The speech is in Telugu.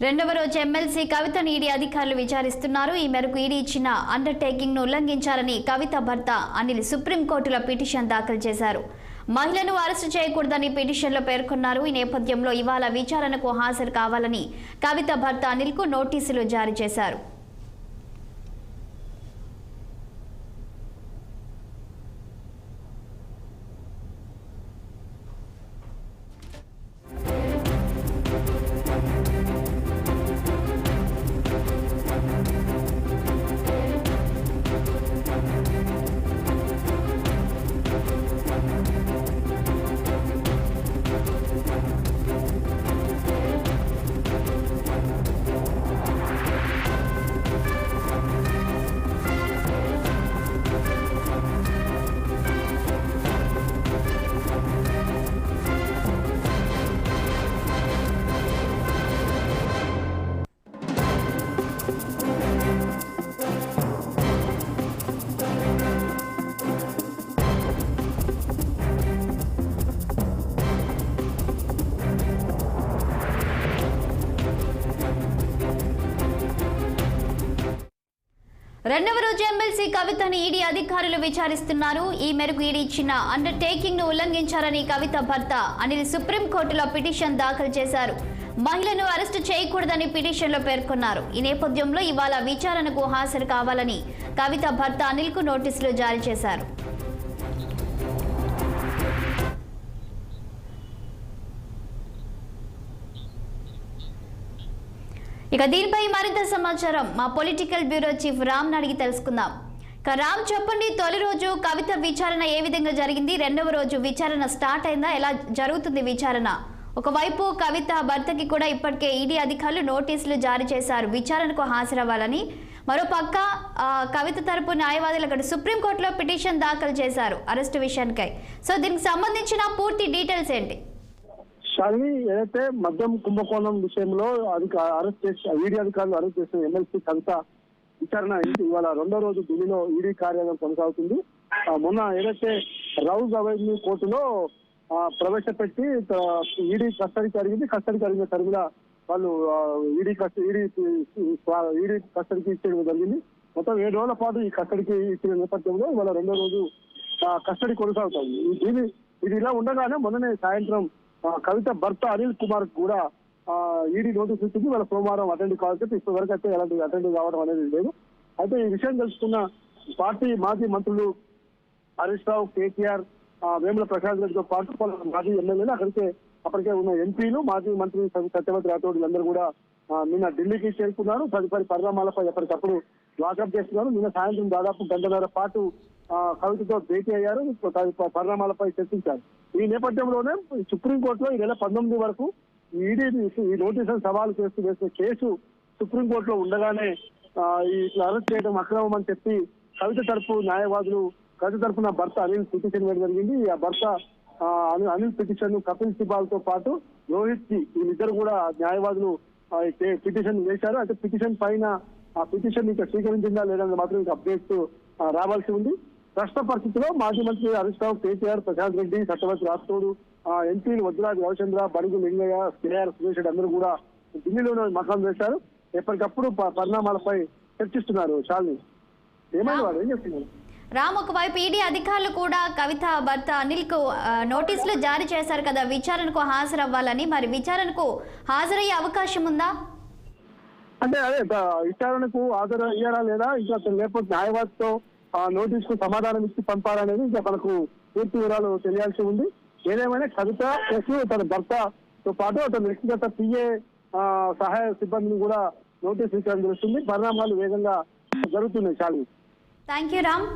రెండవ రోజు ఎమ్మెల్సీ కవితను ఈడీ అధికారులు విచారిస్తున్నారు. ఈ మేరకు ఈడీ ఇచ్చిన అండర్టేకింగ్ను ను కవిత భర్త అనిల్ సుప్రీంకోర్టులో పిటిషన్ దాఖలు చేశారు. మహిళను అరెస్టు చేయకూడదని పిటిషన్లో పేర్కొన్నారు. ఈ నేపథ్యంలో ఇవాళ విచారణకు హాజరు కావాలని కవిత భర్త అనిల్కు నోటీసులు జారీ చేశారు. రెండవ రోజు ఎమ్మెల్సీ కవితను ఈడీ అధికారులు విచారిస్తున్నారు. ఈ మేరకు ఈడీ ఇచ్చిన అండర్టేకింగ్ను ఉల్లంఘించారని కవిత భర్త అనిల్ సుప్రీంకోర్టులో పిటిషన్ దాఖలు చేశారు. మహిళను అరెస్టు చేయకూడదని పిటిషన్లో పేర్కొన్నారు. ఈ నేపథ్యంలో ఇవాళ విచారణకు హాజరు కావాలని కవిత భర్త అనిల్కు నోటీసులు జారీ చేశారు. ఇక దీనిపై మరింత సమాచారం మా పొలిటికల్ బ్యూరో చీఫ్ రామ్ అడిగి తెలుసుకుందాం. ఇక రామ్ చెప్పండి తొలి రోజు కవిత విచారణ ఏ విధంగా జరిగింది? రెండవ రోజు విచారణ స్టార్ట్ అయిందా? ఎలా జరుగుతుంది విచారణ? ఒకవైపు కవిత భర్తకి కూడా ఇప్పటికే ఈడీ అధికారులు నోటీసులు జారీ చేశారు విచారణకు హాజరవ్వాలని. మరోపక్క కవిత తరపు న్యాయవాదులు అక్కడ సుప్రీంకోర్టులో పిటిషన్ దాఖలు చేశారు అరెస్టు విషయానికై. సో దీనికి సంబంధించిన పూర్తి డీటెయిల్స్ ఏంటి? షాలిని ఏదైతే మద్యం కుంభకోణం విషయంలో అధిక అరెస్ట్ చేసి ఈడీ అధికారులు అరెస్ట్ చేసిన ఎమ్మెల్సీ కవిత విచారణ అయింది ఇవాళ రెండో రోజు ఢిల్లీలో ఈడీ కార్యాలయం కొనసాగుతుంది. మొన్న ఏదైతే రౌజ్ అవెన్యూ కోర్టులో ప్రవేశపెట్టి ఈడీ కస్టడీకి అడిగింది కస్టడీకి అడిగిన తరిమిన వాళ్ళు ఈడీ కస్టడీ ఈడీ ఈడీ కస్టడీకి ఇచ్చేయడం జరిగింది. మొత్తం ఏడు రోజుల పాటు ఈ కస్టడీకి ఇచ్చిన నేపథ్యంలో ఇవాళ రెండో రోజు కస్టడీ కొనసాగుతుంది. ఇది దీని ఇది ఇలా ఉండగానే మొన్ననే సాయంత్రం కవిత భర్త అనిల్ కుమార్ కూడా ఈడీ నోటీస్ ఇచ్చింది. వాళ్ళ సోమవారం అటెండ్ కావాల్సి ఇప్పటి వరకు అయితే ఎలాంటి అటెండ్ కావడం అనేది లేదు. అయితే ఈ విషయం తెలుసుకున్న పార్టీ మాజీ మంత్రులు హరీష్ రావు కేటీఆర్ వేముల ప్రకాష్ రెడ్డితో పాటు మాజీ ఎమ్మెల్యేలు అక్కడికే అప్పటికే ఉన్న ఎంపీలు మాజీ మంత్రి సత్యవతి రాథోడ్ వీళ్ళందరూ కూడా నిన్న ఢిల్లీకి చేరుకున్నారు తదుపరి పరిణామాలపై ఎప్పటికప్పుడు వాకప్ చేస్తున్నారు. నిన్న సాయంత్రం దాదాపు గంటన్నర పాటు కవితతో భేటీ అయ్యారు. పరిణామాలపై చర్చించారు. ఈ నేపథ్యంలోనే సుప్రీంకోర్టులో ఈ నెల పంతొమ్మిది వరకు ఈడీ ఈ నోటీసులను సవాలు చేస్తూ వేసిన కేసు సుప్రీంకోర్టులో ఉండగానే ఇట్లా అరెస్ట్ చేయడం అక్రమం అని చెప్పి కవిత తరపు న్యాయవాదులు కవిత తరపున భర్త అనిల్ పిటిషన్ వేయడం జరిగింది. ఆ భర్త అనిల్- అనిల్ పిటిషన్ కపిల్ సిబాల్తో పాటు రోహిత్కి వీళ్ళిద్దరు కూడా న్యాయవాదులు అయితే పిటిషన్ వేశారు. అయితే పిటిషన్ పైన ఆ పిటిషన్ ఇంకా స్వీకరించిందా లేదని మాత్రం ఇంకా అప్డేట్ రావాల్సి ఉంది. ప్రస్తుత పరిస్థితిలో మాజీ మంత్రి హరీష్ రావు కేటీఆర్ ప్రశాంత్ రెడ్డి సత్యవతి రాథోడ్ ఆ, ఎంపీలు వజ్రాజ్ రవిచంద్ర బడుగు లింగయ్య కేఆర్ సురేష్ రెడ్డి అందరూ కూడా ఢిల్లీలోనే మకాం వేశారు. ఎప్పటికప్పుడు పరిణామాలపై చర్చిస్తున్నారు షాల్ని. ఏమైంది వాళ్ళు ఏం చేస్తున్నారు రామ్ ఒకవైపు ఈడీ అధికారులు కూడా కవిత భర్త అనిల్కు నోటీసులు జారీ చేశారు కదా. విచారణకు హాజరవ్వాలని. మరి విచారణకు హాజరయ్యే అవకాశం ఉందా? అంటే అదే విచారణకు హాజరు అయ్యారా లేదా? ఇంకా లేకపోతే న్యాయవాదితో నోటీస్కు సమాధానం ఇచ్చి పంపాలనేది ఇంకా మనకు పూర్తి వివరాలు తెలియాల్సి ఉంది. ఏదేమైనా కవిత ప్లస్ తన భర్తతో పాటు అతని వ్యక్తిగత పిఏ సహాయ సిబ్బందిని కూడా నోటీస్ ఇచ్చారని తెలుస్తుంది పరిణామాలు వేగంగా జరుగుతున్నాయి చాలు. Thank you Ram